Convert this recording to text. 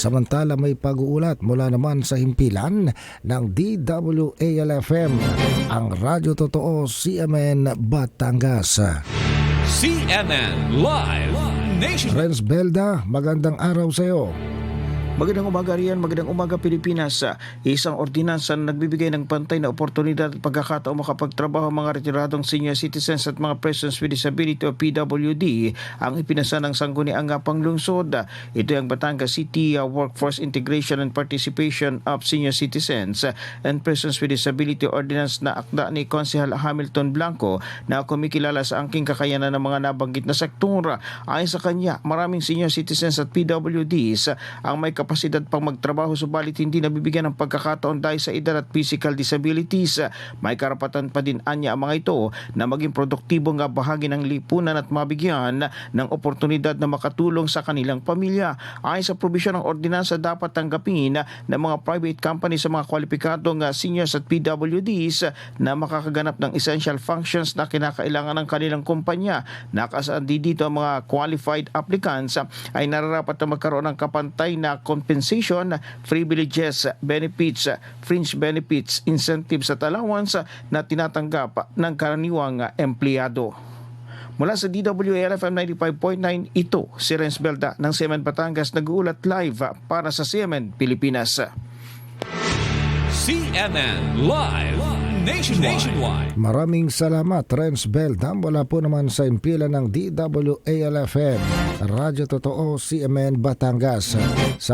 Samantala may pag-uulat mula naman sa himpilan ng DWALFM, ang Radyo Totoo CMN Batangas. CNN Live Nation. Renz Belda, magandang araw sa iyo. Magandang umaga riyan, magandang umaga Pilipinas. Isang ordinansa na nagbibigay ng pantay na oportunidad at pagkakataon makapagtrabaho mga retiradong senior citizens at mga persons with disability o PWD ang ipinasa ng sangguniang panglungsod. Ito ang Batangas City uh, Workforce Integration and Participation of Senior Citizens and Persons with Disability Ordinance na akda ni Konsehal Hamilton Blanco na kumikilala sa angking kakayanan ng mga nabanggit na sektor. Ayon sa kanya, maraming senior citizens at PWDs ang may kapasidad pang magtrabaho subalit hindi nabibigyan ng pagkakataon dahil sa edad at physical disabilities. May karapatan pa din anya ang mga ito na maging produktibo nga bahagi ng lipunan at mabigyan ng oportunidad na makatulong sa kanilang pamilya. Ayon sa probisyon ng ordinansa dapat tanggapin ng mga private companies sa mga kwalipikadong uh, seniors at PWDs na makakaganap ng essential functions na kinakailangan ng kanilang kumpanya. Nakasaan dito ang mga qualified applicants ay nararapat na magkaroon ng kapantay na compensation, privileges, benefits, fringe benefits, incentives at allowance na tinatanggap ng karaniwang empleyado. Mula sa DWLFM 95.9, ito si Renz Belda ng Semen Batangas nag-uulat live para sa Semen Pilipinas. CNN Live Nationwide. Maraming salamat, Renz Belda. Wala po naman sa impilan ng DWALFM, Radyo Totoo CMN Batangas. Sa